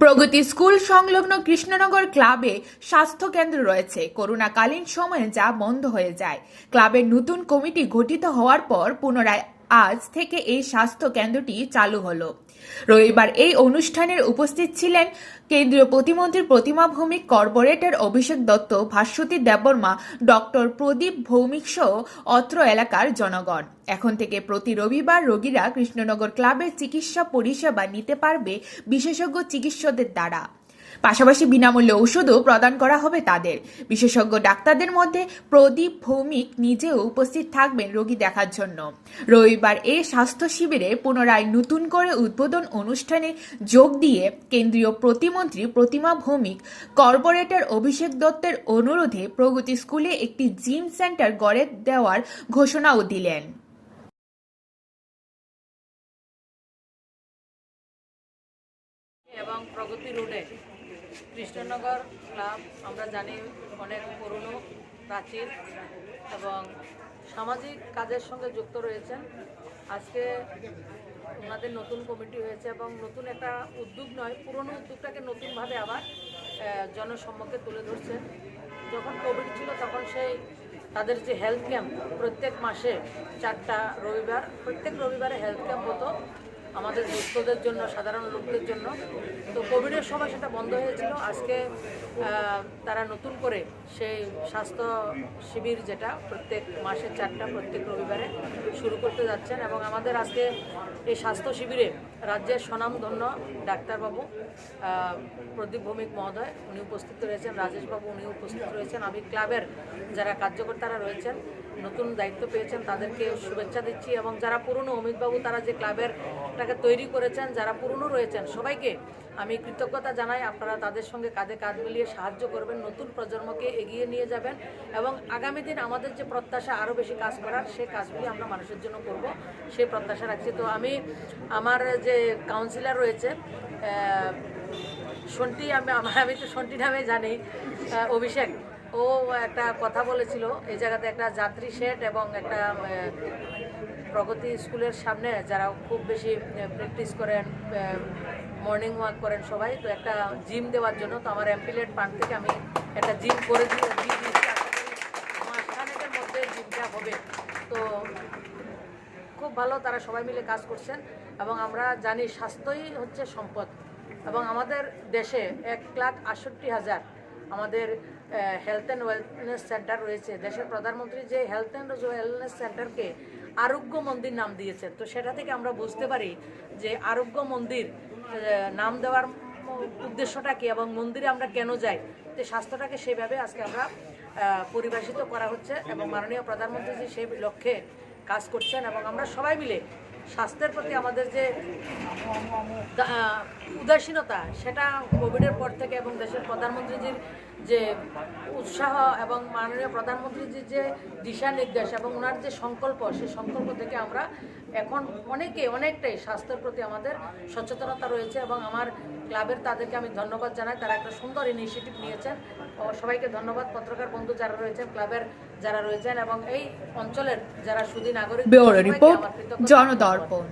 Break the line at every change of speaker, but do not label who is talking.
প্রগতি school সংলগ্ন কৃষ্ণনগর ক্লাবে স্বাস্থ্য কেন্দ্র রয়েছে। করোনাকালীন সময়ে যা বন্ধ হয়ে যায়। ক্লাবের নতুন কমিটি গঠিত হওয়ার পর পুনরায় আজ থেকে এই স্বাস্থ্য কেন্দ্রটি চালু হলো। রবিবার এই অনুষ্ঠানের উপস্থিত ছিলেন কেন্দ্রীয় প্রতিমন্ত্রী প্রতিমা ভৌমিক, কর্পোরেটর অভিষেক দত্ত, ভাস্বতী দেববর্মা, ডক্টর প্রদীপ ভৌমিক সহ অত্র এলাকার জনগণ। এখন থেকে প্রতি রবিবার রোগীরা কৃষ্ণনগর ক্লাবের চিকিৎসা পরিষেবা নিতে পারবে বিশেষজ্ঞ চিকিৎসকদের দ্বারা। পাশাপাশি বিনামূল্যে ওষুধও প্রদান করা হবে তাদের। বিশেষজ্ঞ ডাক্তারদের মধ্যে প্রদীপ ভৌমিক নিজেও উপস্থিত থাকবেন রোগী দেখার জন্য। রবিবার এই স্বাস্থ্য শিবিরে পুনরায় নতুন করে উদ্বোধন অনুষ্ঠানে যোগ দিয়ে কেন্দ্রীয় প্রতিমন্ত্রী প্রতিমা ভৌমিক, কর্পোরেটর অভিষেক দত্তের অনুরোধে প্রগতি স্কুলে একটি জিম সেন্টার গড়ে দেওয়ার ঘোষণাও দিলেন।
এবং প্রগতি রোডে কৃষ্ণনগর ক্লাব, আমরা জানি অনেক পুরনো, প্রাচীন এবং সামাজিক কাজের সঙ্গে যুক্ত রয়েছেন। আজকে ওনাদের নতুন কমিটি হয়েছে এবং নতুন একটা উদ্যোগ নয়, পুরনো উদ্যোগটাকে নতুনভাবে আবার জনসম্মুখে তুলে ধরছেন। যখন কোভিড ছিল তখন সেই তাদের যে হেলথ ক্যাম্প প্রত্যেক মাসে চারটা রবিবার, প্রত্যেক রবিবারে হেলথ ক্যাম্প হতো। আমাদের দুস্থদের জন্য, সাধারণ লোকদের জন্য। তো কোভিডের সময় সেটা বন্ধ হয়েছিল। আজকে তারা নতুন করে সেই স্বাস্থ্য শিবির যেটা প্রত্যেক মাসের চারটা, প্রত্যেক রবিবারে শুরু করতে যাচ্ছেন এবং আমাদের আজকে এই স্বাস্থ্য শিবিরে রাজ্যের স্বনামধন্য ডাক্তারবাবু প্রদীপ ভৌমিক মহোদয়, উনি উপস্থিত রয়েছেন, রাজেশবাবু উনি উপস্থিত রয়েছেন, আমি ক্লাবের যারা কার্যকর্তারা রয়েছেন, নতুন দায়িত্ব পেয়েছেন, তাদেরকে শুভেচ্ছা দিচ্ছি এবং যারা পুরনো অমিতবাবু, তারা যে ক্লাবের তাকে তৈরি করেছেন, যারা পুরনো রয়েছেন, সবাইকে আমি কৃতজ্ঞতা জানাই আপনারা তাদের সঙ্গে কাঁধে কাঁধ মিলিয়ে সাহায্য করবেন, নতুন প্রজন্মকে এগিয়ে নিয়ে যাবেন এবং আগামী দিন আমাদের যে প্রত্যাশা আরও বেশি কাজ করার সেই কাজগুলি আমরা মানুষের জন্য করব, সেই প্রত্যাশা রাখছি। তো আমি আমার যে কাউন্সিলর রয়েছে সন্টি আমি আমি তো সন্টি নামে জানি অভিষেক। ও একটা কথা বলেছিল এই জায়গাতে একটা যাত্রী শেড এবং একটা প্রগতি স্কুলের সামনে যারা খুব বেশি প্র্যাকটিস করেন মর্নিং ওয়াক করেন সবাই, তো একটা জিম দেওয়ার জন্য তো আমার এমপিলেট পান থেকে আমি একটা জিম করে দিয়ে মাসখানেকের মধ্যে জিমটা হবে। তো খুব ভালো তারা সবাই মিলে কাজ করছেন এবং আমরা জানি স্বাস্থ্যই হচ্ছে সম্পদ। এবং আমাদের দেশে এক লাখ আটষট্টি হাজার আমাদের হেলথ অ্যান্ড ওয়েলনেস সেন্টার রয়েছে। দেশের প্রধানমন্ত্রী যে হেলথ অ্যান্ড ওয়েলনেস সেন্টারকে আরোগ্য মন্দির নাম দিয়েছেন। তো সেটা থেকে আমরা বুঝতে পারি যে আরোগ্য মন্দির নাম দেওয়ার উদ্দেশ্যটা কি এবং মন্দিরে আমরা কেন যাই? তো স্বাস্থ্যটাকে সেভাবে আজকে আমরা পরিভাষিত করা হচ্ছে এবং মাননীয় প্রধানমন্ত্রী সেই লক্ষ্যে কাজ করছেন এবং আমরা সবাই মিলে স্বাস্থ্যের প্রতি আমাদের যে উদাসীনতা, সেটা কোভিডের পর থেকে এবং দেশের প্রধানমন্ত্রীজির যে উৎসাহ এবং মাননীয় প্রধানমন্ত্রীজির যে দিশা নির্দেশ এবং ওনার যে সংকল্প সেই সংকল্প থেকে আমরা এখন অনেকে অনেকটাই স্বাস্থ্যের প্রতি আমাদের সচেতনতা রয়েছে এবং আমার ক্লাবের তাদেরকে আমি ধন্যবাদ জানাই। তারা একটা সুন্দর ইনিশিয়েটিভ নিয়েছেন। সবাইকে ধন্যবাদ। পত্রকার বন্ধু যারা রয়েছেন ক্লাবের যারা রয়েছেন এবং এই অঞ্চলের যারা সুদী নাগরিক
রিপোর্ট জনদর্পণ।